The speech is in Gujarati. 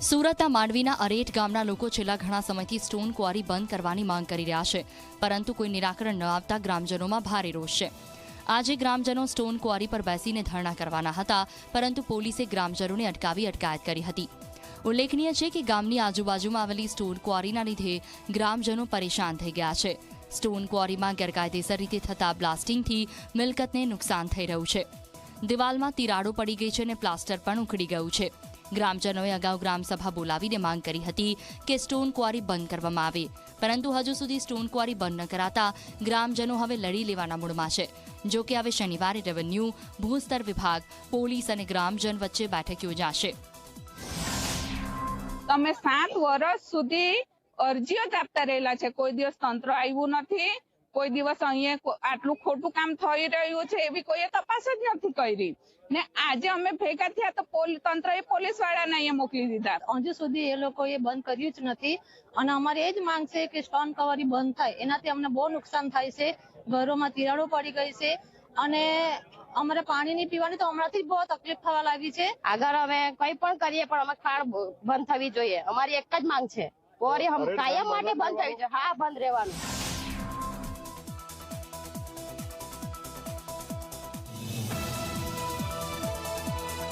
સુરતના માંડવીના અરેઠ ગામના લોકો છેલ્લા ઘણા સમયથી સ્ટોન ક્વારી બંધ કરવાની માંગ કરી રહ્યા છે, પરંતુ કોઈ નિરાકરણ ન આવતા ગ્રામજનોમાં ભારે રોષ છે. આજે ગ્રામજનો સ્ટોન ક્વારી પર બેસીને ધરણા કરવાના હતા, પરંતુ પોલીસે ગ્રામજનોને અટકાવી અટકાયત કરી હતી. ઉલ્લેખનીય છે કે ગામની આજુબાજુમાં આવેલી સ્ટોન ક્વારીના લીધે ગ્રામજનો પરેશાન થઈ ગયા છે. સ્ટોન ક્વારીમાં ગેરકાયદેસર રીતે થતા બ્લાસ્ટિંગથી મિલકતને નુકસાન થઈ રહ્યું છે. દિવાલમાં તિરાડો પડી ગઈ છે અને પ્લાસ્ટર પણ ઉખડી ગયું છે. ગ્રામજનોએ અગાઉ ગ્રામસભા બોલાવીને માંગ કરી હતી કે સ્ટોન ક્વારી બંધ કરવામાં આવે. પરંતુ હજુ સુધી સ્ટોન ક્વારી બંધ ન કરાતા ગ્રામજનો હવે લડી લેવાના મૂડમાં છે. જો કે હવે શનિવારે રેવન્યુ, ભૂસ્તર વિભાગ, પોલીસ અને ગ્રામજન વચ્ચે બેઠક યોજાશે. તમે સાત વર્ષ સુધી અરજીઓ આપતા રહેલા છે. કોઈ દિવસ તંત્ર આવ્યું નથી. કોઈ દિવસ અહીંયા આટલું ખોટું કામ થઈ રહ્યું છે એવી કોઈએ તપાસ જ નથી કરી. ને આજે અમે ભેગા થયા તો તંત્ર એ પોલીસ વાળાને અહીંયા મોકલી દીધા. હજુ સુધી એ લોકોએ બંધ કર્યું જ નથી. અને અમારે એ જ માંગ છે કે સ્ટોન કવરી બંધ થાય. એનાથી અમને બહુ નુકસાન થાય છે. ઘરોમાં તિરાડો પડી ગઈ છે. અને અમારે પાણીની પીવાની તો હમણાંથી બહુ તકલીફ થવા લાગી છે. આગળ અમે કઈ પણ કરીએ પણ અમે ખાણ બંધ થવી જોઈએ. અમારી એક જ માંગ છે. કાયમ માટે બંધ થવી જોઈએ. હા બંધ રહેવાનું.